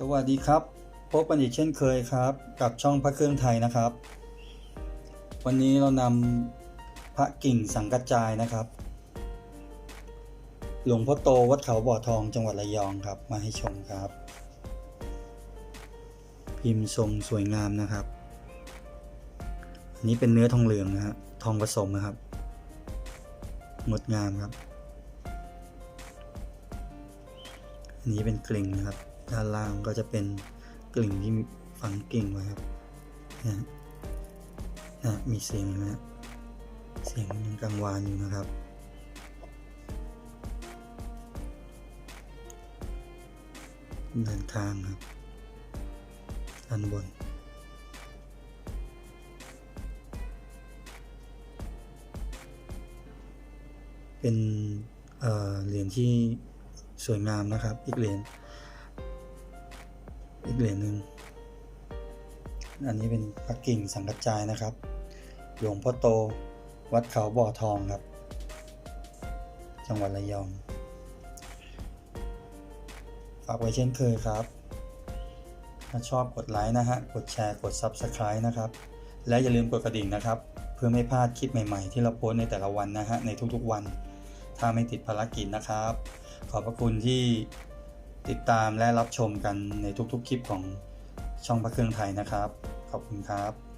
สวัสดีครับ พบกันอีกเช่นเคยครับ กับช่องพระเครื่องไทยนะครับ วันนี้เรานำพระกิ่งสังกัจจายนะครับ หลวงพ่อโตวัดเขาบ่อทองจังหวัดระยองครับ มาให้ชมครับ พิมพ์ทรงสวยงามนะครับอันนี้เป็นเนื้อทองเหลืองนะฮะทองผสมนะครับงดงามครับ อันนี้เป็นกลิ่งนะครับ ด้านล่างก็จะเป็นกลิ่งที่ฝังกิ่งไว้ครับนะนะมีเสียงนะเสียงยังกังวานอยู่นะครับด้านข้างครับด้านบนเป็นเอ่อเหรียญที่สวยงามนะครับ อีกเหรียญ อีกเหรียญหนึ่งอันนี้เป็นพระกิ่งสังกัจจายนะครับ หลวงพ่อโต วัดเขาบ่อทองครับ จังหวัดระยอง ฝากไว้เช่นเคยครับ ถ้าชอบกดไลค์นะฮะ กดแชร์ กด Subscribe นะครับ และอย่าลืมกดกระดิ่งนะครับ เพื่อไม่พลาดคลิปใหม่ๆ ที่เราโพสในแต่ละวันนะฮะ ในทุกๆวัน ถ้าไม่ติดภารกิจนะครับ ขอบพระคุณที่ ติดตามและรับชมกันในทุกๆคลิปของช่องพระเครื่องไทยนะครับ ขอบคุณครับ